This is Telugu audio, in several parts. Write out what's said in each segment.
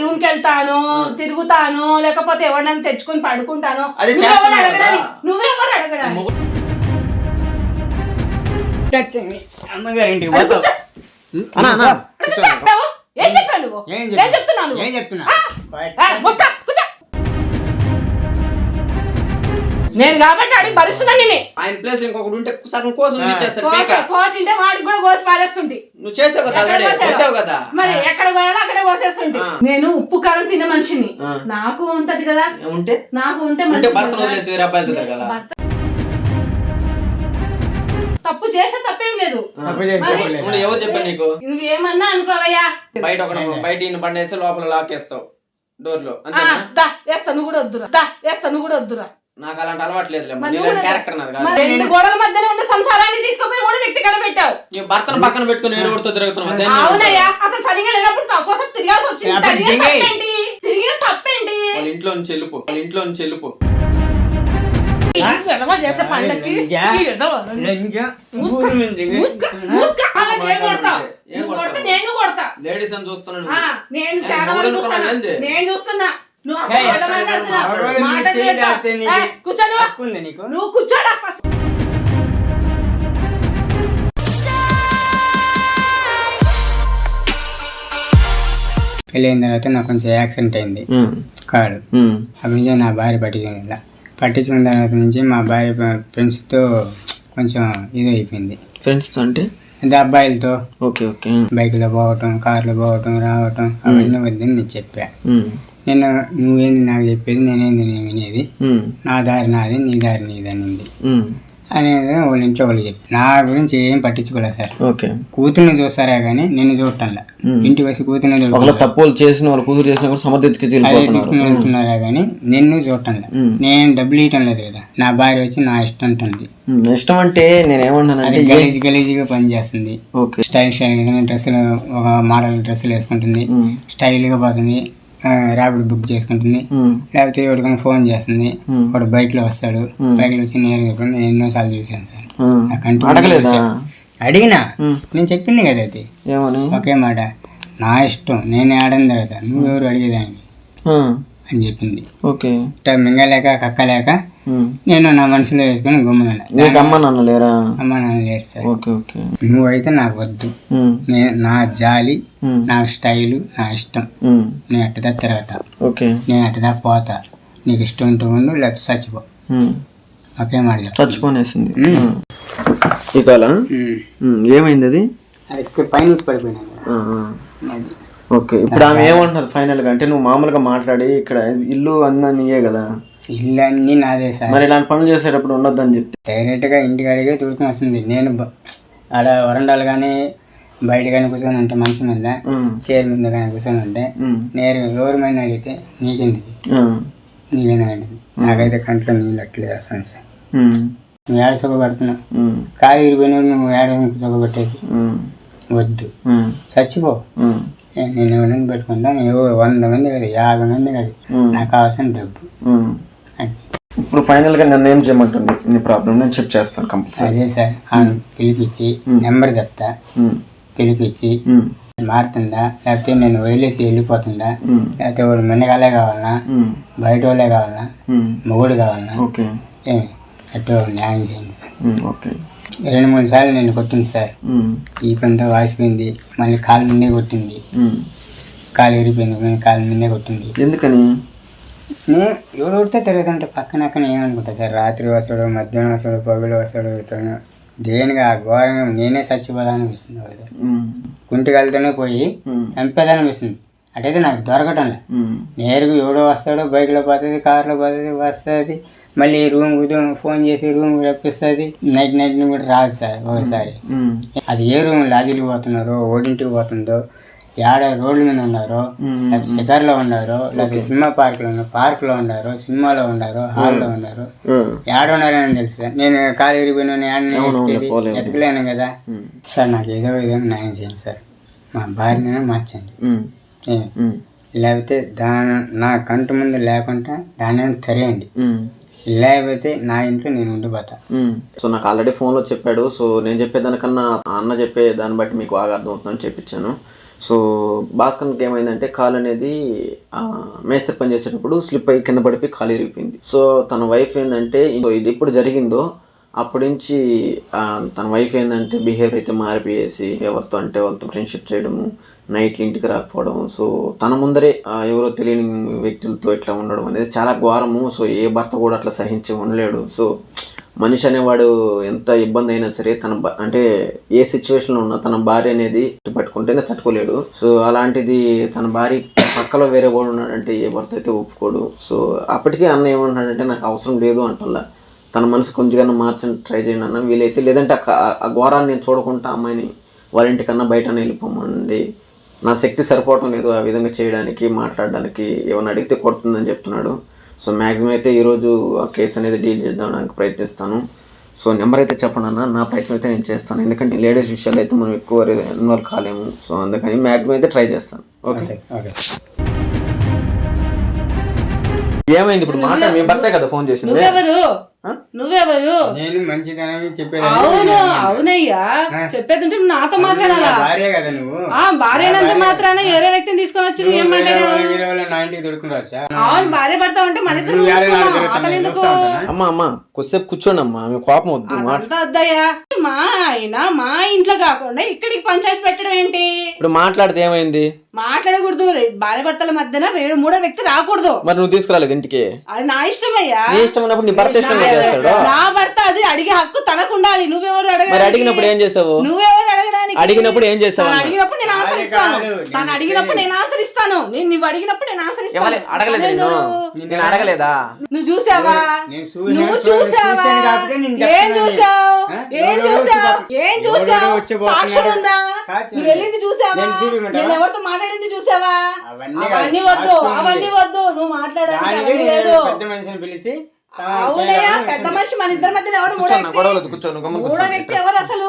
రూమ్కి వెళ్తాను తిరుగుతాను లేకపోతే ఎవరినైనా తెచ్చుకొని పడుకుంటాను అది నువ్వెవరు చేస్తున్నావు అడగడానికి. నువ్వెవరు అడగడానికి? అమ్మగారింటికి అడుగు పోతావు. చెప్- అన్నా అన్నా. అడుగు చెప్పావు ఏం చెప్పావు నువ్వు? ఏం ఏం చెప్పావు? చెప్తున్నావు నువ్వు? ఏం చెప్తున్నా? ఆ? ఆ, వస్తా, నేను కాబట్టి అడిగి భరిస్తున్నా నేనే ఆయన ప్లేస్ ఇంకొకటి ఉంటే సగం కోసం పీక. కోసింటే వాడికి కూడా కోసి పారేస్తుంటే. నువ్వు చేసావు కదా ఎక్కడ ఆల్రెడీ కోసావు? కొట్టావు కదా. మరి ఎక్కడ పోయాలో అక్కడే కోసేస్తుంటే. ఆ. నేను ఉప్పు కారం తినే మనిషిని. ఆ. నాకు ఉంటది కదా. ఉంటే? నాకు ఉంటే ఉంటే మంచిది భర్తను కదా. వదిలేసి వేరే అబ్బాయిలతో తిరగాల? భర్త- తప్పు చేస్తే తప్పేం లేదు. తప్పు ఎవరు చెప్పారు నీకు? నువ్వేమన్నా అనుకోవయ్యా. బయట ఒక బయట ఈయన బండేసి లోపల లాకేస్తావు డోర్లో. ఆ, అంతేనా? దా వేస్తా నువ్వు కూడా వద్దురా. దా వేస్తా నువ్వు కూడా వద్దురా. నాకు అలాంటి అలవాటు లేదు కూడా- క్యారెక్టర్ రెండు గోడల మధ్యనే ఉన్న సంసారాన్ని తీసుకుపోయి మూడు వ్యక్తి కడ పెట్టావు. నీ భర్తను పక్కన పెట్టుకుని వేరే ఊరితో తిరుగుతున్నావు దేన్ని అవునయ్యా అతను సరిగా లేనప్పుడు తక్కువ కోసం తిరగాల్సి వచ్చింది. తిరిగిన. తప్పేంటి? వాళ్ళ ఇంట్లో నుంచి వెళ్ళిపో వాళ్ళ ఇంట్లో నుంచి వెళ్ళిపో. నేను? నేను లేడీస్ అని చూస్తున్నాను నేను? నేను చూస్తున్నా. నువ్వు అసలు ఏయ్, ఎలా మాట్లాడుతున్నావు? ఆ రోజు నీ మాటలు చేయి నేర్చుకో. దాటితే నీకు ఏయ్, కూర్చోడు హక్కు ఉంది నీకు? నువ్వు కూర్చోడా ఫస్ట్? పెళ్ళి అయిన తర్వాత నాకు కొంచెం యాక్సిడెంట్ అయింది. కాడు అప్పటి నుంచి నా భార్య పట్టించుకుని పట్టించుకున్న తర్వాత నుంచి మా భార్య ఫ్రెండ్స్తో కొంచెం ఇది అయిపోయింది. ఫ్రెండ్స్ అంటే? అంటే అబ్బాయిలతో. Okay okay. బైక్లో పోవటం కార్లో పోవటం రావటం అవన్నీ వద్దని నేను చెప్పా నేను నువ్వేంది నాకు చెప్పేది నేనేంది నేను వినేది? నా దారి నాది నీ దారి నీది అనింది ఉమ్, అనేది వాళ్ళ ఇంట్లో వాళ్ళు చెప్పి. నా గురించి ఏం పట్టించుకోలేదు సార్. ఓకే. కూతుర్ని చూస్తారా కానీ నిన్ను చూడటంలా. ఇంటికి వచ్చి కూతుర్ని చూడటం తప్పులు చేసిన వాళ్ళు కూతురు చేసిన కూడా తీసుకుని వెళ్తున్నారా కానీ నిన్ను చూడటంలా. నేను డబ్బులు ఇవ్వటం లేదు కదా. నా భార్య వచ్చి నా ఇష్టం ఉంటుంది ఇష్టం అంటే నేను ఏమన్నానంటే గలీజ్ గలీజ్గా పనిచేస్తుంది. ఓకే. స్టైల్ స్టైల్గా డ్రెస్సులు ఒక మోడల్ డ్రెస్సులు వేసుకుంటుంది. స్టైల్గా పోతుంది. ర్యాపిడ్ బుక్ చేసుకుంటుంది. లేకపోతే ఎవరికైనా ఫోన్ చేస్తుంది. వాడు బైక్లో వస్తాడు. బైక్లో వచ్చి నేను ఎన్నోసార్లు చూశాను సార్. అడగలేదా. అడిగినా? నేను చెప్పింది కదా అది. ఒకే మాట. నా ఇష్టం. నేను ఆడని తర్వాత. నువ్వెవరు అడిగేదానికి? అని చెప్పింది. ఓకే. మింగలేక కక్కలేక. నేను నా మనసులో వేసుకొని గుమ్మనున్నా నీకు అమ్మ నాన్న లేరా? అమ్మ నాన్న లేరు సార్. Okay okay. నువ్వైతే నాకు వద్దు. ఉమ్, నేను నా జాలి ఉమ్, నా స్టైలు నా ఇష్టం. నేను అట్టదా తిరగతా. ఓకే. నేను అట్టదా పోతా. నీకు ఇష్టం ఉంటూ ఉండు లేకపోతే చచ్చిపో. ఒకే మాట. చచ్చిపోనేసింది. ఏమైంది అది? అది పైనుంచి పడిపోయినాను కదా. ఆ, ఆ. అది. ఓకే ఇప్పుడు ఆమె ఏమంటున్నారు ఫైనల్గా? అంటే నువ్వు మామూలుగా మాట్లాడి ఇక్కడ ఇల్లు అన్నా నీయే కదా. ఇల్లు అన్నీ నాదే సార్. మరి ఇలాంటి పనులు చేసేటప్పుడు ఉండొద్దని చెప్తే డైరెక్ట్గా ఇంటికి అడిగే తూర్పుని వస్తుంది. నేను బ- ఆడ వరండాలు కానీ బయట కానీ కూర్చొని ఉంటే మంచి మీద చైర్ మీద కానీ కూర్చొని ఉంటే ఉమ్, నేరుగా గవర్నమెంట్ అడిగితే నీకెందుకు? ఆ, నీకెందుకంటే నాకైతే కంట్లో నీళ్ళు అట్లే వేస్తాను సార్. ఉమ్, నువ్వు ఏడ సుఖపడుతున్నావు ఉమ్, కాలు ఇరిపోయినా నువ్వు ఏడ సుఖపెట్టేది ఉమ్, వద్దు. ఉమ్, చచ్చిపో. ఉమ్, నేను ఎవరిని పెట్టుకుంటాను ఎవరు వంద మంది కదా యాభై మంది కదా. నాకు కావాల్సిన డబ్బు. ఉమ్. ఇప్పుడు ఫైనల్గా నన్ను ఏం చేయమంటుంది? నీ ప్రాబ్లం నేను చెక్ చేస్తాను కంపల్సరీ అదే సార్ అవును. పిలిపించి నెంబర్ చెప్తా. పిలిపించి మారుతుందా? లేకపోతే నేను వదిలేసి వెళ్ళిపోతుందా? లేకపోతే వాడు మిన్నగాలే కావాలనా బయట వాళ్ళే కావాలనా మొగుడు కావాలనా ఓకే ఏమి? అటు న్యాయం చేయండి సార్. ఓకే రెండు మూడు సార్లు నేను కొట్టింది సార్. ఈ కొంత వాసిపోయింది మళ్ళీ కాలు మీదే కొట్టింది. కాలు విరిగిపోయింది కాలు మీదే కొట్టింది. ఎందుకని? నేను ఎవరు ఉడితే తిరుగుతుంటే పక్కన అక్కన ఏమనుకుంటా సార్? రాత్రి వస్తాడు మధ్యాహ్నం వస్తాడు పగులు వస్తాడు ఇట్లా దేనిగా ఆ ఘోరంగా నేనే చచ్చిపోదానిపిస్తుంది కదా ఉమ్, కుంటికలతోనే పోయి ఉమ్, చంపేదానిపిస్తుంది అటైతే నాకు దొరకటం లే ఉమ్, నేరుగా ఎవడో వస్తాడు బైక్లో పోతుంది కార్లో పోతుంది వస్తుంది. మళ్ళీ రూమ్ ఫోన్ చేసి రూమ్ రప్పిస్తుంది. నైట్ నైట్ కూడా రాదు సార్ ఒకసారి. అది ఏ రూమ్ లాడ్జీకి పోతున్నారో ఓడింటికి పోతుందో ఏడ రోడ్ల మీద ఉన్నారో లేకపోతే షికార్లో ఉన్నారో లేకపోతే సినిమా పార్క్లో ఉన్నారు పార్క్లో ఉన్నారు సినిమాలో ఉన్నారు హాల్లో ఉన్నారు. ఏడ ఉన్నారని తెలుసు. నేను కాలు విరిగిపోయిన ఎతకలేను కదా. సార్ నాకు ఏదో విధంగా న్యాయం చేయండి సార్. మా భార్యనే మార్చండి. లేకపోతే దాని నా కంటి ముందు లేకుండా దాన్ని తెరేయండి. లేకపోతే నా ఇంట్లో నేను ఉండిపోతా. సో నాకు ఆల్రెడీ ఫోన్లో చెప్పాడు. సో నేను చెప్పేదానికన్నా అన్న చెప్పే దాన్ని బట్టి మీకు బాగా అర్థమవుతుందని చెప్పించాను సో భాస్కర్కి ఏమైందంటే కాలు అనేది ఆ, మేస్త్రి పని చేసేటప్పుడు స్లిప్ అయ్యి కింద పడిపోయి కాలు ఇరిగిపోయింది. సో తన వైఫ్ ఏంటంటే ఇది ఎప్పుడు జరిగిందో అప్పటి నుంచి తన వైఫ్ ఏంటంటే బిహేవ్ అయితే మారిపోయేసి ఎవరితో అంటే వాళ్ళతో ఫ్రెండ్షిప్ చేయడము నైట్లు ఇంటికి రాకపోవడం సో తన ముందరే ఎవరో తెలియని వ్యక్తులతో ఇట్లా ఉండడం అనేది చాలా ఘోరము. సో ఏ భర్త కూడా అట్లా సహించి ఉండలేడు. సో మనిషి అనేవాడు ఎంత ఇబ్బంది అయినా సరే తన అంటే ఏ సిచ్యువేషన్లో ఉన్నా తన భార్య అనేది పట్టుకుంటేనే తట్టుకోలేడు. సో అలాంటిది తన భార్య పక్కలో వేరే వాడు ఉన్నాడంటే ఏ భర్త అయితే ఒప్పుకోడు. సో అప్పటికే అన్న ఏమంటున్నాడంటే నాకు అవసరం లేదు అంటల్లా తన మనసు కొంచెం మార్చని ట్రై చేయండి అన్న వీలైతే. లేదంటే ఆ ఆ ఘోరాన్ని నేను చూడకుండా అమ్మాయిని వాళ్ళ ఇంటికన్నా బయట వెళ్ళిపోమండి. నా శక్తి సరిపోవటం లేదు ఆ విధంగా చేయడానికి మాట్లాడడానికి. ఏమైనా అడిగితే కొడుతుందని చెప్తున్నాడు. సో మ్యాక్సిమం అయితే ఈరోజు ఆ కేసు అనేది డీల్ చేద్దామడానికి ప్రయత్నిస్తాను. సో నెంబర్ అయితే చెప్పండి అన్న నా ప్రయత్నం అయితే నేను చేస్తాను. ఎందుకంటే లేడీస్ విషయాలు అయితే మనం ఎక్కువ ఇన్వాల్వ్ కాలేము. సో అందుకని మ్యాక్సిమం అయితే ట్రై చేస్తాను. ఓకే? ఓకే ఏమైంది ఇప్పుడు మాట? మీ భర్తే కదా ఫోన్ చేసింది. నువ్వెవరు? నేను మంచిదనవి చెప్పేది అవును అవునయ్యా. చెప్పేది ఉంటే నువ్వు నాతో మాట్లాడాలా? భార్య కదా నువ్వు. ఆ భార్య అయినంత మాత్రాన వేరే వ్యక్తిని తీసుకొని వచ్చి నువ్వు ఏం మాట్లాడావు? అవును భార్య భర్త ఉంటే మన ఇద్దరు అతను ఎందుకు? అమ్మ అమ్మ కొద్దిసేపు కూర్చోండి అమ్మా ఆమె కోపం వద్దు అంతా వద్దయ్యా. మా ఆయన మా ఇంట్లో కాకుండా ఇక్కడికి పంచాయతీ పెట్టడం ఏంటి? ఇప్పుడు మాట్లాడితే ఏమైంది? మాట్లాడకూడదు. రే- భార్య భర్తల మధ్యన వేరే మూడో వ్యక్తి రాకూడదు. మరి నువ్వు తీసుకురాలేదు ఇంటికి? అది నా ఇష్టమయ్యా. నీ ఇష్టం ఉన్నప్పుడు నీ భర్త ఇష్టం నా- చేస్తాడు. నా భర్త అది అడిగే హక్కు తనకు ఉండాలి నువ్వెవరు మరి అడగడానికి అడిగినప్పుడు ఏం చేసావు? నువ్వెవరు అడగడానికి? అడిగినప్పుడు ఏం చేసావు తను? అడిగినప్పుడు నేను ఆచరిస్తాను తను అడిగినప్పుడు నేను ఆచరిస్తాను నేను నువ్వు అడిగినప్పుడు నేను ఆచరిస్తాను ఎవరు అడగలేదు నిన్ను? నేను అడగలేదా? నువ్వు చూసావా? నేను చూ- నువ్వు నేను చూ- చూసావా? చూశాను కాబట్టి నేను ఏం చెప్తున్నాను. చూసావు? ఆ? ఏం చూసావు? వచ్చి ఏం చూసావు? వచ్చి. సాక్ష్యం ఉందా? సాక్ష్యం నువ్వు వెళ్ళింది చూసావా? నేను ఎవరితో మాట్లాడింది చూసావా? అవన్నీ వద్దు. అవన్నీ వద్దు. నువ్వు మాట్లాడాలి పెద్ద మనిషిని పిలిచి అవునయ్యా పెద్ద. మనిషి మన ఇద్దరి మధ్యన ఎవరు మూడో కూర్చోను వ్యక్తి? ఎవరు అసలు?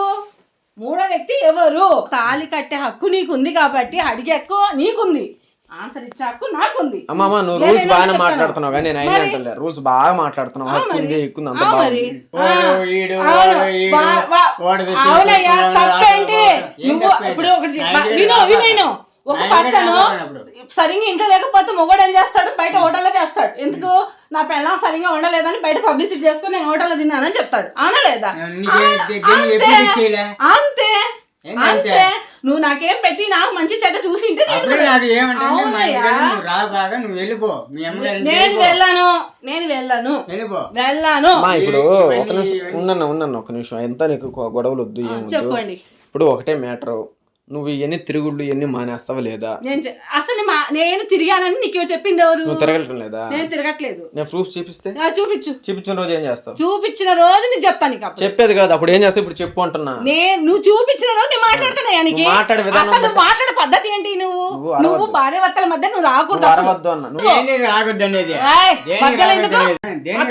మూడో వ్యక్తి ఎవరు? తాళి కట్టే హక్కు నీకుంది కాబట్టి అడిగే హక్కు నీకుంది. ఆన్సర్ ఇచ్చే హక్కు నాకుంది. అమ్మ అమ్మ నువ్వు రూల్స్ బాగానే. మాట్లాడుతున్నావు కానీ నేను అయినా? అంటలే రూల్స్ బాగా మాట్లాడుతున్నావు. హక్కు ఉంది ఎక్కుంది అంత అవునయ్యా తప్పేంటి? నువ్వు? ఇప్పుడు ఒకటి విను. విను ఒక పర్సన్. సరిగ్గా ఇంట్లో లేకపోతే మొగడు ఏం చేస్తాడు? బయట హోటల్లో చేస్తాడు ఎందుకు? నా పెళ్ళం సరిగ్గా ఉండలేదని బయట పబ్లిసిటీ చేసుకుని నేను హోటల్లో తిన్నానని చెప్తాడు. అవునా లేదా? నీకు ఏ- ఆ, దీన్ని అంతే. అంతే. నువ్వు నాకేం పెట్టి నాకు మంచి చెడ్డ చూసి ఉంటే నేను. వెళ్ళాను. నేను వెళ్ళాను. వెళ్ళిపో. వెళ్ళాను. ఇప్పుడు ఒక నిమిషం ఉండన్న ఉండన్న ఒక నిమిషం. ఎంత నీకు గొడవలు వద్దు చెప్పండి. ఇప్పుడు ఒకటే మ్యాటర్. నువ్వు ఇవన్నీ తిరుగుళ్ళు ఇవన్నీ మానేస్తావా లేదా? నేను అసలు మా నేను తిరిగానని నీకు చెప్పింది ఎవరు? నువ్వు తిరగటం లేదా? నేను తిరగట్లేదు. నేను ప్రూఫ్ చూపిస్తే? చూపించు. చూపించిన రోజు ఏం చేస్తావు? చూపించిన రోజు నీకు చెప్తాను నీకు అప్పుడు. చెప్పేది కాదు అప్పుడు ఏం చేస్తావు? ఇప్పుడు చెప్పు అంటున్నా. నేను నువ్వు చూపించిన రోజు నేను మాట్లాడుతున్నా నీకు. నువ్వు మాట్లాడే విధానం అసలు నువ్వు మాట్లాడే పద్ధతి ఏంటి నువ్వు? నువ్వు నువ్వు. భార్య భర్తల మధ్య నువ్వు రాకూడదు నువ్వు అసలు. అరవద్దు అన్న. నువ్వు రాగొద్దు అనేది? ఏయ్, దేనికి మధ్యలో ఎందుకు? రాగొద్దు అనేది? దేనికి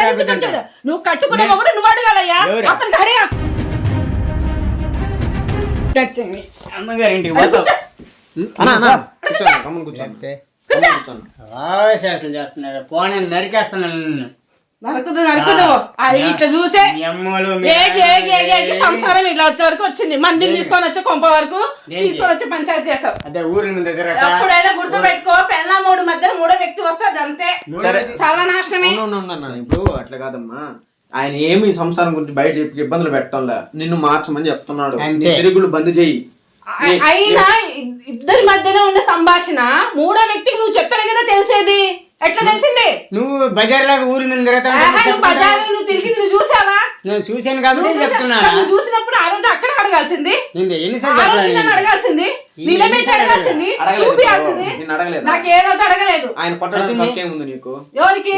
పోనీ నరికేస్తున్నాను నిన్ను. నరుకుదు నరుకుదు అది ఇట్లా చూసే. సంసారం ఇట్లా వచ్చే వరకు వచ్చింది. మందిని తీసుకొని వచ్చే కొంప వరకు తీసుకొని వచ్చి పంచాయతీ చేసావు అదే ఊరి మీద తిరగక? ఎప్పుడైనా గుర్తు పెట్టుకో పెళ్ళ మూడు మధ్య మూడో వ్యక్తి వస్తే అదంతే సరే సర్వనాశనమే. ఇప్పుడు అట్లా కాదమ్మా. ఆయన ఏమి సంసారం గురించి బయట చెప్పి ఇబ్బందులు పెట్టడంలే. నిన్ను మార్చమని చెప్తున్నాడు. నీ. తిరుగులు బంద్ చేయి. అయినా ఇద్దరి మధ్యలో ఉన్న సంభాషణ మూడో వ్యక్తికి నువ్వు చెప్తానే కదా తెలిసేది. ఎట్లా తెలిసింది? నువ్వు బజార్ లాగా ఊరి తిరుగుతావు నువ్వు బజార్ నువ్వు తిరిగి నువ్వు చూసావా? నేను చూశాను కాబట్టి చెప్తున్నా నువ్వు చూసినప్పుడు ఆ రోజు అక్కడ అడగాల్సింది. ఎన్నిసార్లు అడగాల్సింది. నిలబెట్టి అడగాల్సింది? నాకు ఏ రోజు అడగలేదు. ఆయన నీకు? ఎవరికి.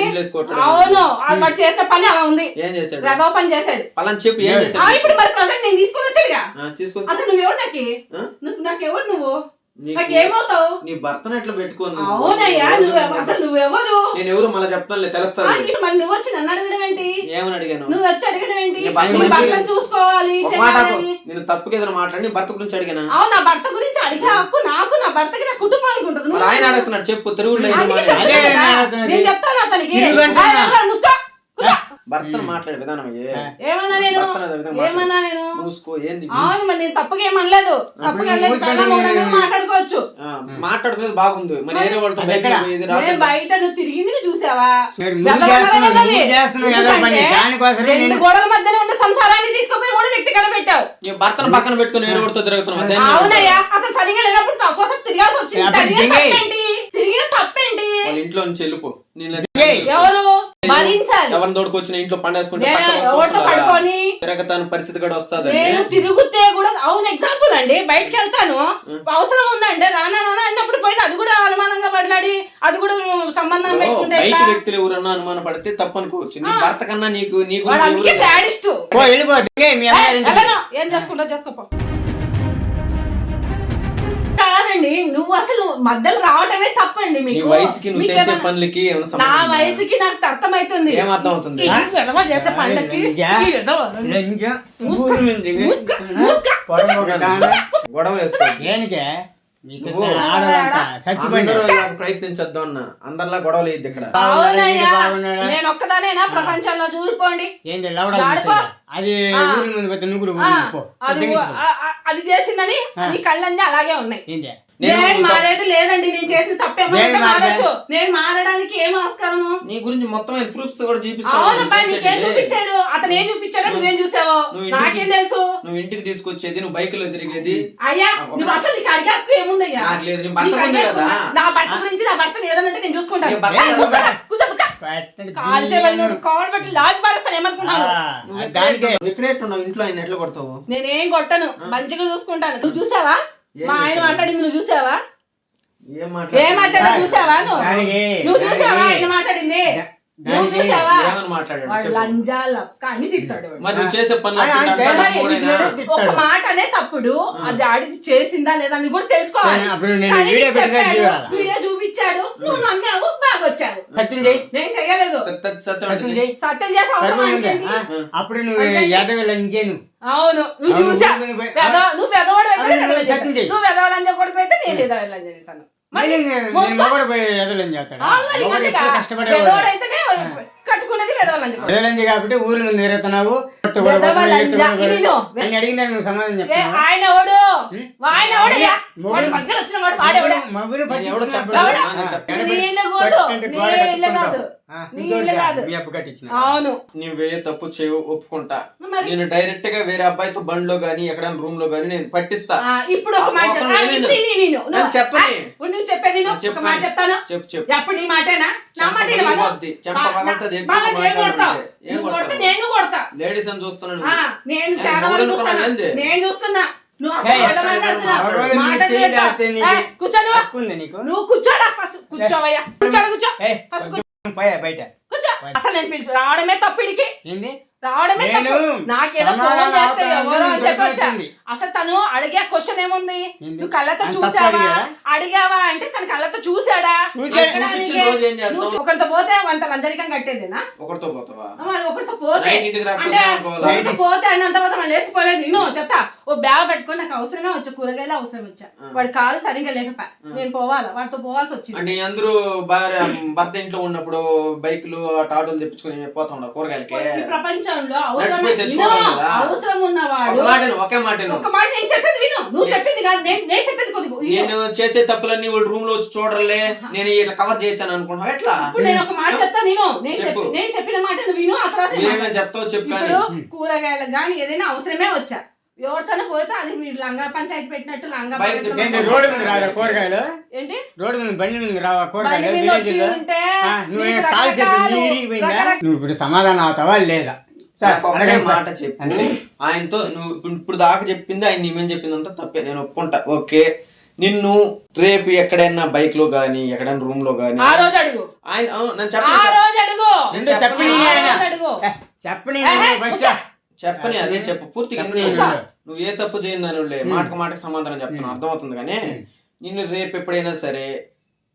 అవును. అది వాడు చేసిన పని అలా ఉంది. ఏం చేశాడు? వెదవ పని చేశాడు. పలాని చెప్పు ఏం ఆ, చేశాడు? ఇప్పుడు మరి ప్రజెంట్ నేను తీసుకొని వచ్చాడుగా? ఆ, తీసుకొస్తా. అసలు నువ్వెవరు నాకి? ఆ? నువ్వు? నాకేమవుతావు? నీ భర్తను ఎట్లా పెట్టుకోను నువ్వు? అవునయ్యా నువ్వు అసలు నువ్వెవరు? నేను ఎవరు మళ్ళీ చెప్తానులే ఇటు మరి నువ్వు వచ్చి నన్ను అడగడం ఏంటి? ఏమని అడిగాను? నువ్వు వచ్చి అడగడం ఏంటి? భర్తను చూసుకోవాలి నేను తప్పుకి ఏదైనా మాట్లాడి నీ భర్త గురించి అడిగానా? అవును నా భర్త గురించి అడిగే హక్కు నాకు నా భర్తకి నా కుటుంబానికి ఉంటుంది. మరి ఆయన అడుగుతున్నాడు చెప్పు కదా. నేను చెప్తాను అతనికి. ముసుకో. భర్తను మాట్లాడే విధానం ఏమన్నా నేను? భర్తను అదే విధంగా ఏమన్నా నేను? మూసుకో ఏంది అవును మరి నేను తప్పగా ఏమనలేదు. తప్పగా మాట్లాడుకోవచ్చు. ఆ, మాట్లాడుకునేది బాగుంది. మరి వేరే వాళ్ళతో నేను బయట నువ్వు తిరిగింది నువ్వు చూసావా? రెండు గోడల మధ్యన ఉన్న సంసారాన్ని తీసుకుపోయి మూడు వ్యక్తి కడ పెట్టావు. భర్తను పక్కన పెట్టుకుని వేరే వాళ్ళతో తిరుగుతున్నావు. అవునయ్యా అతను సరిగా లేనప్పుడు తక్కువసేపు తిరగాల్సి వచ్చింది. తిరిగిన. తప్పేంటి? వాళ్ళ ఇంట్లో నుంచి వెళ్ళిపో. ఎవరు? భరించాలి ఎవరిని తోడుకొచ్చిన ఇంట్లో పండేసుకుంటే నేను ఎవరితో? పడుకొని తిరగతాను పరిస్థితి కూడా వస్తుంది నేను తిరుగుతే కూడా అవును ఎగ్జాంపుల్ అండి. బయటకు వెళ్తాను అవసరం ఉందంటే రానా నాన్న అన్నప్పుడు పోయి అది కూడా అనుమానంగా పడలాడి అది కూడా సంబంధం పెట్టుకుంటే బయట? వ్యక్తులు ఎవరన్నా అనుమాన పడితే తప్పు అనుకోవచ్చు నీ భర్త కన్నా నీకు నీ వాడు గురించి అందుకే అమ్మాయి ఏం చేసుకుంటా చేసుకోపో. కాదండి నువ్వు అసలు మధ్యలో రావటమే తప్పండి నీ మీకు. వయసుకి నువ్వు చేసే పనులకి నా? వయసుకి నాకు అర్థమవుతుంది ఏం అర్థం అవుతుంది ఈ విధవ చేసే పనులకి ఈ ప్రయత్నించొద్దు అన్న. అందరిలా గొడవలు వేయద్దు ఇక్కడ? నేను ఒక్కదానేనా? ప్రపంచంలో చూడిపోండి. జాడిపో. అది అది చేసిందని నీ కళ్ళన్నీ అలాగే ఉన్నాయి. ఏంటి నేను మారేది లేదండి నేను చేసిన తప్పేమో? మారచ్చు. నేను మారడానికి ఏం ఆస్కారము? నీ గురించి మొత్తం ప్రూఫ్స్ కూడా అవునబ్బా చూపిస్తాను నీకేం చూపించాడు? అతను ఏం చూపించాడో నువ్వేం చూసావో? నాకేం తెలుసు? నువ్వు ఇంటికి తీసుకొచ్చేది నువ్వు బైక్లో తిరిగేది. అయ్యా నువ్వు అసలు నీకు అడిగే హక్కు ఏముందయ్యా? నాకు లేదు, నీ భర్త గురించి నా భర్త ఏదనంటే నేను చూసుకుంటాను. ఇంట్లో ఆయన ఎట్లా కొడతావు? నేనేం కొట్టను. మంచిగా చూసుకుంటాను. నువ్వు చూసావా? మా ఆయన మాట్లాడింది నువ్వు చూసావా? ఏం మాట్లాడు చూసావా నువ్వు? నువ్వు చూసావా ఆయన మాట్లాడింది? నువ్వు దానికి చూసావా? ఏమని మాట్లాడాడు? వాడు చెప్పు. లంజా లక్క అని తిట్టాడు వాడు. మరి నువ్వు చేసే పనులు ఆ, అట్లా అంతే. అంటావా? మరి మూడేనా? ఇంగ్లీష్లో ఒక మాట అనే తప్పుడు అది ఆడిది చేసిందా లేదా అని కూడా తెలుసుకోవాలి. వీడియో చూపించాడు నువ్వు నమ్మావు బాగా వచ్చావు నేను చెయ్యలేదు. సత్య- చేసే అవసరం అప్పుడు నువ్వు యాదవ్ నువ్వు. అవును. నువ్వు చూసా? నువ్వు పోయి- పెద- నువ్వు పెదవాడు అయితే నేను అయితే నేను పెదవాళ్ళని చెప్తాను మోసుకో. మొగడు పోయి ఎదలని చేస్తాడు? అవును మరి కష్టపడేవాడు? పెదవాడైతేనే కట్టుకునేది కాబట్టి ఊరు ముందు తిరుగుతున్నావు ఎదవ లంజ, విను. నేను. అడిగిందని నువ్వు సమాధానం ఆయన నేను అవును. నువ్వే తప్పు చేయవు ఒప్పుకుంటా? నేను డైరెక్ట్గా వేరే అబ్బాయితో బండిలో గానీ ఎక్కడైనా రూమ్లో గానీ నేను పట్టిస్తా. ఇప్పుడు ఒక మాట చెప్పని. నువ్వు చెప్పేది చెప్పు ఒక మాట కానీ. చెప్తాను. చెప్పు చెప్పు. ఎప్పుడు నీ మాటేనా నా మాట? నేను. కొడతా. లేడీస్ అని చూస్తున్నాను. నేను చాలా మంది? నేను చూస్తున్నా. నువ్వు కూర్చోడా. ఫస్ట్ కూర్చోవయ్యా. కూర్చోడు కూర్చో. ఫస్ట్ బయట. కూర్చో. అసలు నేను పిలిచు రావడమే తప్పిడికి ఏంది? రావడమే నేను తప్పు నాకేదో ఫోన్ చేస్తే ఎవరో అని చెప్పొచ్చా. అసలు తను అడిగే క్వశ్చన్ ఏముంది? నువ్వు కళ్ళతో అంత చూసావా? అడిగావా? అంటే తన కళ్ళతో చూసాడా? నువ్వు ఒకరితో పోతే వంత లంచరికం కట్టేదేనా? ఒకరితో పోతావా? ఒకరితో పోతే అంటే? ఒకరితో పోతే అన్నంత పోతే మనం లేచిపోలేదు నేను చెప్తా. ఓ బ్యాగ్ పెట్టుకొని నాకు అవసరమే వచ్చా కూరగాయలు అవసరం వచ్చా. వాడి కాలు సరిగ్గా లేకపోయా నేను పోవాలా? వాడితో పోవాల్సి వచ్చింది. అంటే అందరూ భర్త ఇంట్లో ఉన్నప్పుడు బైకులు ఆటోలు తెప్పించుకొని పోతా ఉన్నారు కూరగాయలకి ఈ ప్రపంచంలో అవసరం ఉన్నవాడు ఒక మాట ఒకే మాట నేను. చెప్పేది విను. నువ్వు చెప్పింది కాదు. నేను నేను చెప్పేది కొద్దిగా. నేను చేసే తప్పులన్నీ వాళ్ళు రూమ్లో వచ్చి చూడరలే. నేను ఇట్లా కవర్ చేయొచ్చాను అనుకుంటున్నావు? ఎట్లా? ఇప్పుడు నేను ఒక మాట చెప్తా నేను నేను చెప్పు. చెప్పి. నేను చెప్పిన మాట నువ్వు విను ఆ తర్వాత. చెప్తావు చెప్పు కానీ. ఇప్పుడు కూరగాయలకు కానీ ఏదైనా అవసరమే వచ్చా? ఎవరితోనే పోతే అది మీరు లంగా పంచాయతీ పెట్టినట్టు లంగా రోడ్డు మీద రాదా కూరగాయలు? ఏంటి? రోడ్డు మీద బండి మీద రావా కూరగాయలు? నువ్వు ఇప్పుడు సమాధానం అవుతావా లేదా? మాట చెప్పు. ఆయనతో నువ్వు ఇప్పుడు- దాకా చెప్పింది ఆయన నీమేం చెప్పిందంతా తప్పే నేను ఒప్పుకుంటా. ఓకే. నిన్ను రేపు ఎక్కడైనా బైక్లో గానీ ఎక్కడైనా రూమ్లో గానీ ఆ రోజు అడుగు. ఆయన నేను ఆ చెప్పను. రోజు అడుగు. ఎందుకు చెప్పని చెప్పని అదే చెప్పు. పూర్తిగా. నువ్వు ఏ తప్పు చేయిందని మాటకు మాటకు సమాధానం చెప్తున్నావు అర్థమవుతుంది కానీ నిన్ను రేపు ఎప్పుడైనా సరే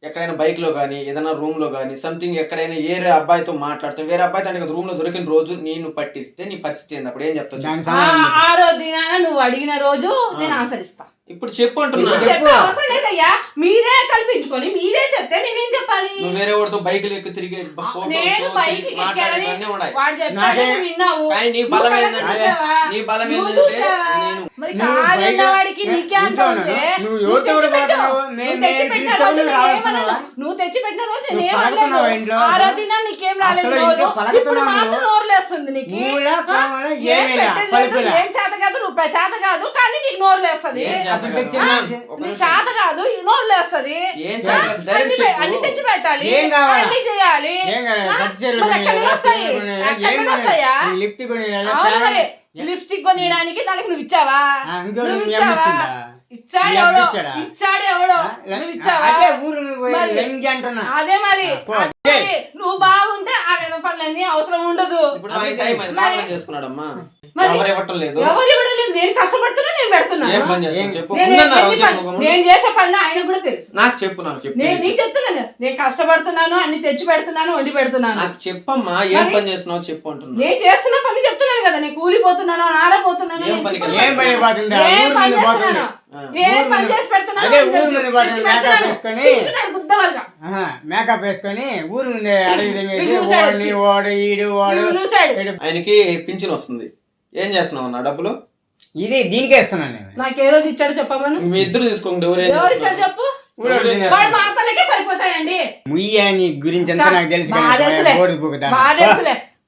ఎక్కడైనా బైక్లో కానీ ఏదైనా రూమ్లో కానీ సంథింగ్ ఎక్కడైనా వేరే అబ్బాయితో మాట్లాడుతూ వేరే అబ్బాయితో అంటే రూమ్లో దొరికిన రోజు నేను పట్టిస్తే నీ పరిస్థితి ఏంది? అప్పుడు ఏం చెప్తావు ఆ రోజు నువ్వు అడిగిన రోజు నేను ఆన్సర్ ఇస్తా. ఇప్పుడు చెప్పు అంటున్నా. చెప్పే. అవసరం లేదయ్యా. మీరే కల్పించుకొని మీరే చెప్తే నేనేం చెప్పాలి? నువ్వు వేరే వాడితో బైకులు ఎక్కి తిరిగి నేను బైక్ ఎక్కానని వాడు చెప్పాడు నువ్వు విన్నావు. కానీ నీ నువ్వు బలం కళ్ళతో ఏంటంటే- చూసావా? నీ బలం నువ్వు ఏంటంటే చూసావా? నేను- మరి నువ్వు కాలు బైక్ ఉన్నవాడికి ఏ- నీకే అంత ఉంటే. నువ్వు ఎవరితో తెచ్చి పెట్టిన రోజు నువ్వు తెచ్చి పెట్టిన రోజు నేను ఏమనలేదు. ఆ రోజు నీకేం రాలేదు నోరు. ఇప్పుడు మాత్రం నువ్వు. నోరు లేస్తుంది నీకు. ఏం చేత కాదు కానీ నీకు నోరు లేస్తుంది. ఏం చేత కాదు? నోరు లేస్తుంది. అన్ని తెచ్చి పెట్టాలి? అన్ని చేయాలి. లిప్స్టిక్ కొనియడానికి దానికి నువ్వు ఇచ్చావా? నువ్వు ఇచ్చావా? ఇచ్చాడు మీ అమ్మ ఎవడో ఇచ్చాడా? ఇచ్చాడు ఎవడో. ఆ, లే- నువ్వు ఇచ్చావా? అదే ఊరు మరి- లంగి అంటున్నా. అదే మరి పో. అదే మరి. నువ్వు బాగుంటే ఆ విధ పనులన్నీ అవసరం ఉండదు. చేసుకున్నాడమ్మా. ఎవరు ఇవ్వటం లేదు. ఎవరు ఇవ్వడం లేదు. నేను కష్టపడుతున్నా నేను పని చెప్పు. నేను పని- చేసే పనులు ఆయన కూడా తెలుసు. నాకు చెప్పు నాకు చెప్పు. నేను నీకు చెప్తున్నాను నేను. కష్టపడుతున్నాను అన్ని తెచ్చి పెడుతున్నాను వండి పెడుతున్నాను. నాకు చెప్పమ్మా ఏం పని చేస్తున్నావు చెప్పు అంటున్నా. నేను చేస్తున్న పని చెప్తున్నాను కదా నేను కూలిపోతున్నాను ఆరబోతున్నాను ఏం పని? ఏం పని ఏం పని చేసి మేకప్. వేసుకొని తింటున్నాడు గుద్దవలుగా. ఆహా, మేకప్ వేసుకొని ఊరు వీడు ఈడు. ఆయనకి పింఛన్ వస్తుంది. ఏం చేస్తున్నావు అన్న డబ్బులు? ఇది దీనికే ఇస్తున్నాను నేను. నాకు ఏ రోజు ఇచ్చాడో చెప్పమను. మీ ఇద్దరు తీసుకోండి ఎవరు ఇచ్చాడు? చెప్పు. సరిపోతాయండి. ముయ్య నీ గురించి అంతా నాకు తెలుసు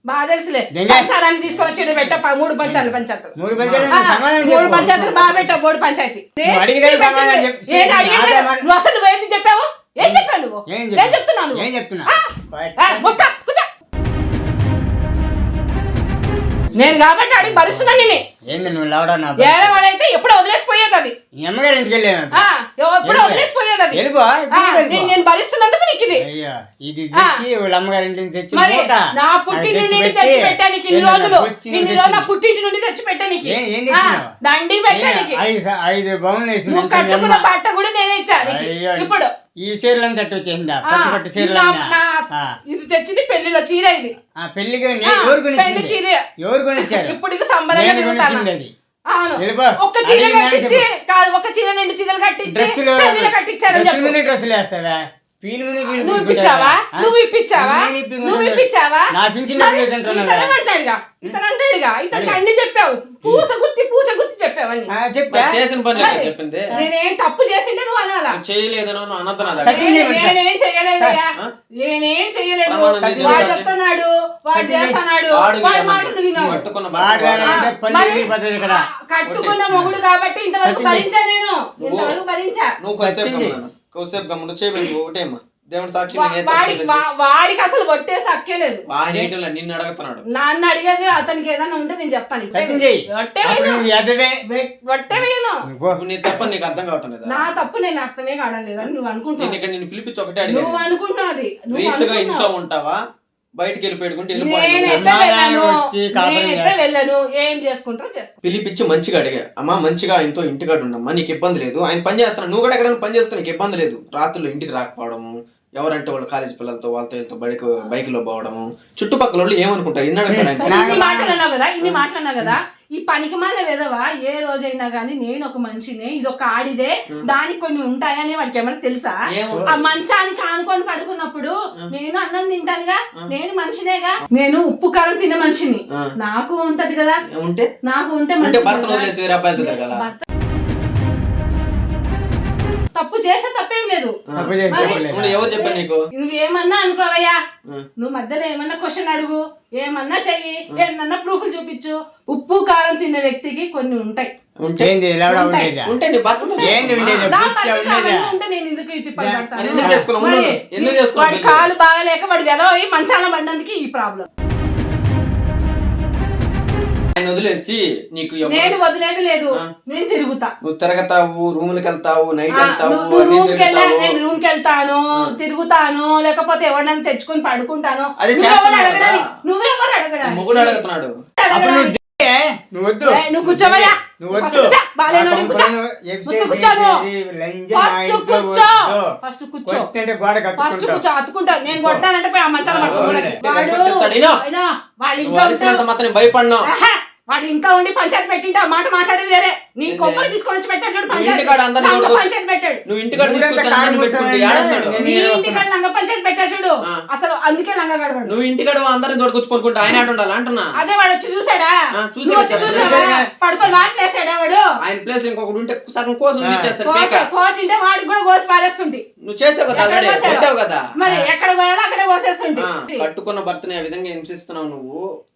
బాగా తెలుసులే. సంసారాన్ని తీసుకొని వచ్చి పెట్ట మూడు పంచాయతీలు పంచాయతీలు. మూడు పంచాయతీలు బాగా పెట్టావు మూడు పంచాయతీ. నువ్వు ఏంటి అడిగేది? అసలు నువ్వేంటి చెప్పావు? ఏం చెప్పావు నువ్వు? ఏం? చెప్తున్నావు నువ్వు? ఏం చెప్తున్నా. నేను కాబట్టి అడిగి భరిస్తున్నా నేను ఏంది నువ్వు లవడా అది. మీ అమ్మగారి ఇంటికి వెళ్ళాను ఆ, ఎప్పుడో వదిలేసిపోయేది అది. వెళ్ళిపో ఆ, ఇప్పుడు వెళ్ళిపో. నేను నేను భరిస్తున్నందుకు నీకు ఇది. అయ్యో ఇది తెచ్చి వాళ్ళ అమ్మగారి ఇంటి నుంచి తెచ్చి మరి మూట. నా అది పుట్టింటి తెచ్చి నుండి పెట్టి, తెచ్చి పెట్టానికి ఇన్ని ఏంది రోజులు. ఇన్ని రోజులు నా పుట్టింటి నుండి తెచ్చి పెట్టానికి ఏ- ఏం ఆ, తెచ్చినావు? దండి పెట్టానికి. ఏ, ఐదు స- ఐదు బౌన్లు వేసింది నువ్వు అంతే మీ కట్టుకున్న. బట్ట కూడా నేనే ఇచ్చా నీకు. అయ్యో, ఇప్పుడు. ఈ చీరలను తట్టు వచ్చేసిందా ఆ, పట్టు చీరలు నా- నా- ఇది తెచ్చింది పెళ్ళిలో చీర ఇది. ఆ పెళ్ళికి ఆ, ఎవరు పెళ్ళి కొనిచ్చింది చీర. ఎవరు కొనిచ్చారు? ఇప్పుడు ఇక సంబరంగా నేను తిరుగుతాను? కొనిచ్చింది అది. అవును వెళ్ళిపో. ఒక్క చీర కట్టించి కాదు ఒక్క చీర రెండు చీరలు కట్టించి కట్టించారని డ్రెస్సుల డ్రెస్సులు వేస్తావా? నువ్వు? ఇప్పించావా? నువ్వు ఇప్పించావా. నువ్వు అంటాడుగా ఇతను అంటాడుగా ఇతనికి అన్ని చెప్పావు. పూస గుత్తి పూస గుత్తి చెప్పావని చేసిన పని చెప్పింది? నేనేం తప్పు చేసింటే నువ్వు అనాలా? చేయలేదని నేను- చేయలేదయ్యా? నేనేం చేయలేదు. వాడు. చెప్తున్నాడు వాడు చేస్తున్నాడు వాడు మాటలు. విన్నావు కట్టుకున్న మొగుడు కాబట్టి ఇంతవరకు భరించా నేను. ఇంతవరకు భరించా. చేయి. గమ్మున చేయబడి ఒకటేమ్మా. దేవుడి సాక్షి వాడికి వా- వాడికి అసలు కొట్టేసి అక్కేలేదు నిన్ను అడుగుతున్నాడు. నాన్న అడిగేది అతనికి ఏదైనా ఉంటే నేను చెప్తాను. సత్యం చెయ్యి. ఒట్టే అప్పుడు వేయను. నువ్వు ఎదవే. ఒట్టే వేయను. నువ్వు పో. ఇప్పుడు నీ తప్ప నీకు అర్థం కావటం లేదా? నా తప్పు నేను అర్థమే కావడం నువ్వు అనుకుంటున్నావు. నేను ఇక్కడ నిన్ను పిలిపించి ఒకటే నువ్వు అడిగాను అనుకుంటున్నది నువ్వు రీతిగా ఇంట్లో అనుకుంటున్నావు ఉంటావా? బయటికి వెళ్ళి పెట్టుకుంటే నేనైతే వెళ్ళిపోయి వెళ్ళను? ఏం చేసుకుంటారో చేసుకో పిలిపించి మంచిగా అడిగా. అమ్మా మంచిగా ఆయనతో ఇంటికాడ ఉండమ్మా నీకు ఇబ్బంది లేదు. ఆయన పని చేస్తాను నువ్వు కూడా ఎక్కడైనా పని చేస్తే నీకు ఇబ్బంది లేదు. రాత్రులు ఇంటికి రాకపోవడము ఎవరంటే వాళ్ళు కాలేజ్ పిల్లలతో వాళ్ళతో వీళ్ళతో బయట బైక్లో పోవడము. చుట్టుపక్కల వాళ్ళు ఏమనుకుంటారు? ఇన్ని అడుగుతారు ఆయన. సరే, ఇన్ని మాటలు అన్నావు కదా ఇన్ని మాటలు అన్నావు కదా ఈ పనికి మాల విధవా? ఏ రోజైనా గానీ నేను ఒక మనిషినే ఇది ఒక ఆడిదే దానికి కొన్ని ఉంటాయని వాడికి ఏమైనా తెలుసా. ఆ మంచానికి ఆనుకొని పడుకున్నప్పుడు నేను అన్నం తింటానుగా నేను మనిషినేగా? నేను ఉప్పు కారం తినే మనిషిని. నాకు ఉంటది కదా. ఉంటే? నాకు ఉంటే ఉంటే తప్పు చేస్తే తప్పేం లేదు. ఎవరు చెప్పారు నీకు? నువ్వు ఏమన్నా అనుకోవయ్యా. నువ్వు మధ్యలో ఏమన్నా క్వశ్చన్ అడుగు. ఏమన్నా చెయ్యి. ఏమన్నా ప్రూఫ్లు చూపించు. ఉప్పు కారం తినే వ్యక్తికి కొన్ని ఉంటాయి. ఏంది. ఉండేదా? భర్తతో ఏంది ఉండేది? పిచ్చ ఉండేదా? నేను ఎందుకు పడతాను? ఎందుకు. ఎందుకు చేసుకున్నావు వాడి? కాలు బాగలేక వాడు ఎదో మంచాల పడినందుకు ఈ ప్రాబ్లం ఆయన వదిలేసి నీకు నేను వదిలేదు లేదు. నేను తిరుగుతా. నువ్వు తిరగతావు రూములకి వెళ్తావు నైట్ వెళ్తావు నువ్వు అన్నీ రూమ్కి వెళ్ళా తిరుగుతావు. నేను రూమ్కి వెళ్తాను తిరుగుతాను లేకపోతే ఎవరినైనా తెచ్చుకొని పడుకుంటాను. అదే నువ్వెవరు చేస్తున్నావు కదా. అడగడానికి నువ్వెవరు అడగడానికి? మొగుడు అడుగుతున్నాడు. అప్పుడు నువ్వు అడగడానికి? దిగే, నువ్వు వద్దు. ఏ, నువ్వు కూర్చోవయ్యా. ఫస్ట్ కూర్చో. ఫస్ట్ కూర్చో అతుకుంటాను నేను కొట్టానంటే మంచాల. అయినా వాళ్ళ ఇంట్లో భయపడినా. వాడు ఇంకా ఉండి పంచాయతీ పెట్టింటే ఆ మాట మాట్లాడేది వేరే. నీ కొమ్మలు తీసుకొని వచ్చి పెట్టాడు చూడు నువ్వు పంచాయతీ. పెట్టాడు. నువ్వు ఇంటికాడ నీ ఇంటికాడ లంగ పంచాయతీ పెట్టాడు చూడు. అసలు అందుకే లంగ గడవాడు నువ్వు ఇంటికాడ అందరిని తోడుకొచ్చి పనుకుంటే ఆయన ఆడ ఉండాలి? అంటున్నా. అదే వాడు వచ్చి చూసాడా? నువ్వు వచ్చి చూసాడు. పడుకొని మాట్లాడేసాడా వాడు? ఆయన ప్లేస్ ఇంకొకటి ఉంటే సగం కోసం ఇచ్చేస్తాడు కోసింటే వాడికి కూడా కోసి పారేస్తుంటి. నువ్వు చేసావు కదా ఆల్రెడీ కదా? మరి ఎక్కడ పోయాలో అక్కడే కోసేస్తుంటి. ఆ, కట్టుకున్న భర్తని ఆ విధంగా హింసిస్తున్నావు నువ్వు.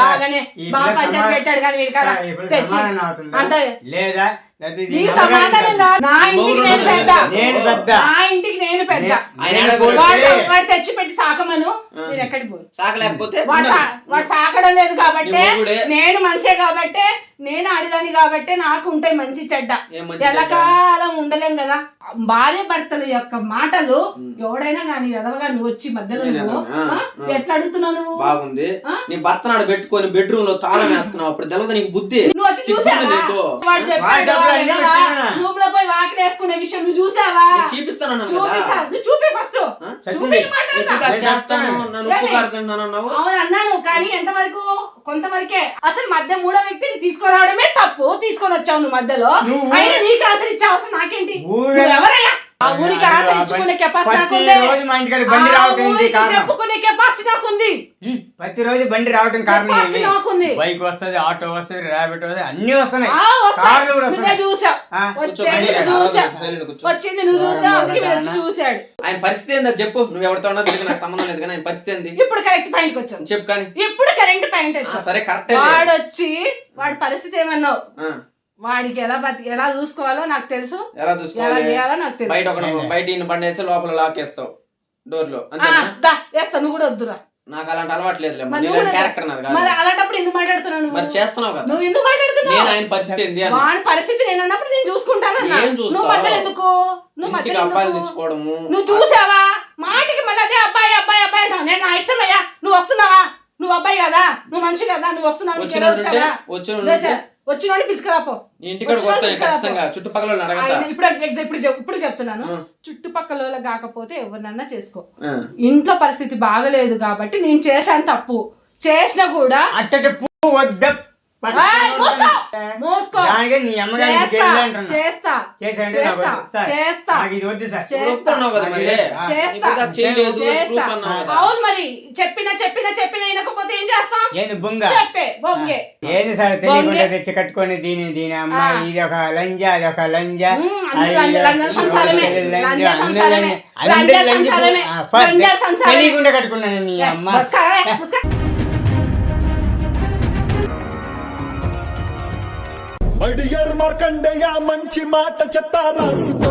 బాగానే బాగా పంచాయతీ పెట్టాడు కానీ వీడి కదా తెచ్చి? అంత లేదా. నీ సమాధానం. నా ఇంటికి నేను పెద్ద. నేను పెద్ద. నా ఇంటికి నేను పెద్ద. వాడు వాడు తెచ్చి పెట్టి సాకమను. నేను ఎక్కడికి పోను. సాకలేకపోతే వాడు సాకడం లేదు కాబట్టి. నేను మనిషే కాబట్టి నేను ఆడిదాని కాబట్టి నాకు ఉంటాయి మంచి చెడ్డ. ఏం మంచి చెడ్డ? ఎల్లకాలం ఉండలేం కదా. భార్య భర్తల యొక్క మాటలు ఎవడైనా కానీ ఎదవగా నువ్వు వచ్చి మధ్యలో నువ్వు? ఎట్లా అడుగుతున్నావు నువ్వు? బాగుంది? నీ భర్త నాడు పెట్టుకొని బెడ్రూమ్లో తాళం వేస్తున్నావు. అప్పుడు తెలియదు నీకు బుద్ధి. నువ్వు వచ్చి చూసావా? వాడు చెప్పాడు? రూమ్లో పోయి వాకిలు వేసుకునే విషయం నువ్వు చూసావా? నేను చూపిస్తానన్నాను కదా. చూపిస్తా నువ్వు చూపి ఫస్ట్. చూపి మాట్లాడతా. చేస్తాను. నన్ను అవును అన్నాను కానీ ఎంతవరకు? కొంతవరకే అసలు మధ్య మూడో వ్యక్తిని తీసుకురావడమే తప్పు. తీసుకొని వచ్చావు నువ్వు మధ్యలో. నువ్వు- అయినా నీకు ఆసరి ఇచ్చే అవసరం నాకేంటి? నువ్వు ఎవరయ్యా? ఆ ఊరికి ఇచ్చుకునే కెపాసిటీ ప్రతి నాకుంది. రోజు మా ఇంటికాడ బండి ఆ రావటం ఏంటి ఊరికి కారణం? చెప్పుకునే కెపాసిటీ నాకుంది. ఉం, ప్రతిరోజు బండి రావటం కారణం కెపాసిటీ ఏమి? నాకుంది. బైక్ వస్తది ఆటో వస్తది ర్యాబిట్ వస్తది అన్ని వస్తున్నాయి. ఆ వస్తా కార్లు కూడా నువ్వే వస్తున్నాయి. చూసావు ఆ, వచ్చేది కూర్చో, నువ్వు చూసావు కూర్చో, సైలెంట్ కూర్చో. వచ్చింది నువ్వు చూసావు అందుకే వీడు వచ్చి చూశాడు. ఆయన పరిస్థితి ఏందో చెప్పు. నువ్వు ఎవరితో ఉన్నా తెలియదు నాకు సంబంధం లేదు కానీ ఆయన పరిస్థితి ఏంది? ఇప్పుడు కరెక్ట్ పాయింట్ వచ్చావు చెప్పు కానీ. ఇప్పుడు కరెంట్ పాయింట్ ఆ, వచ్చావు సరే కరెక్టే వాడు వచ్చి వాడి పరిస్థితి ఏమన్నావు? ఆ, వాడికి ఎలా బతి ఎలా చూసుకోవాలో నాకు తెలుసు. ఎలా ఎలా చూసుకోవాలి చేయాలో నాకు తెలుసు. బయట ఒక బయట ఈయన బండి వేసి లోపల లాకేస్తావు డోర్లో. ఆ, అంతేనా దా వేస్తా. నువ్వు కూడా వద్దురా. నాకు అలాంటి అలవాటు లేదు మరి నువ్వు కూడా క్యారెక్టర్ నాది కాదు. మరి అలాంటప్పుడు ఎందుకు మాట్లాడుతున్నావు నువ్వు? మరి చేస్తున్నావు కదా. నువ్వు ఎందుకు మాట్లాడుతున్నావు? నేను ఆయన పరిస్థితి ఏంది అని వాడి పరిస్థితి నేను అన్నప్పుడు నేను ఏం చూస్తావు? నువ్వు మధ్యలో ఎందుకు? నువ్వు ఇంటికి మధ్యలో అబ్బాయిలు ఎందుకు? తెచ్చుకోవడము. నువ్వు చూసావా? మాటికి మళ్ళీ అదే అబ్బాయి అబ్బాయి అబ్బాయి అంటావు. నేను నా ఇష్టమయ్యా. నువ్వు వస్తున్నావా? నువ్వు అబ్బాయి కదా? నువ్వు మనిషి కదా? నువ్వు వస్తున్నావు? నీకు వచ్చిన ఉంటే. వచ్చినోడిని పిలుచుకురాపో. చుట్టుపక్కల ఇప్పుడు ఇప్పుడు ఇప్పుడు చెప్తున్నాను. చుట్టుపక్కల కాకపోతే ఎవరినన్నా చేసుకో. ఇంట్లో పరిస్థితి బాగలేదు కాబట్టి నేను చేశాను తప్పు. చేసినా కూడా అట్టట నీ అమ్మగారి చేస్తా. చేస్తా. అవును మరి. చెప్పిన చెప్పిన చెప్పిన వినకపోతే ఏం చేస్తాం? ఏంది బొంగ? చెప్పే బొంగే. ఏంది సార్ తెలియకుండా. తెచ్చి కట్టుకొని దీని దీని అమ్మ. ఇది ఒక లంజ అది ఒక లంజ. సంసారమే. సంసారమే. సంసారమే. కట్టుకున్నాను నీ అమ్మ. ముస్కా, మార్కండయ్య మంచి మాట చెత్త రాసుకో